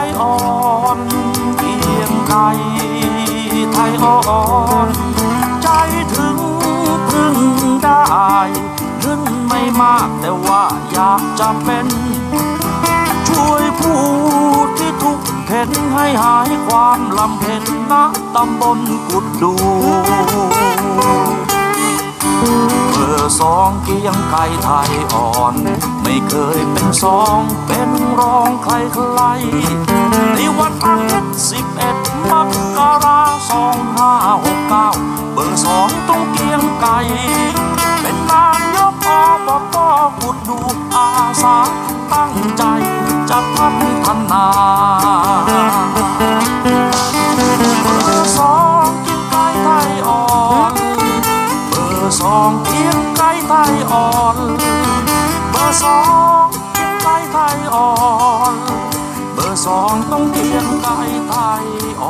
ไทยอ่อนเพียงไกลไทยอ่อนใจถึงพึ่งได้ขึ้นไม่มากแต่ว่าอยากจะเป็น ช่วยผู้ที่ทุกข์เข็นให้หายความลำเพ็ญนะตำบลกุดดู สองเกียงไก่ไทยอ่อน ไม่เคยเป็นสองเป็นรองใครใครในวันอาทิตย์สิบเอ็ดมกราสองห้าหกเก้าเบอร์สองต้องเกียงไก่เป็นนายกอบตขุดดูอาสาตั้งใจ เกียงไก่ไทยอ่อน เบอร์สองเกียงไก่ไทยอ่อน เบอร์สองต้องเกียงไก่ไทยอ่อน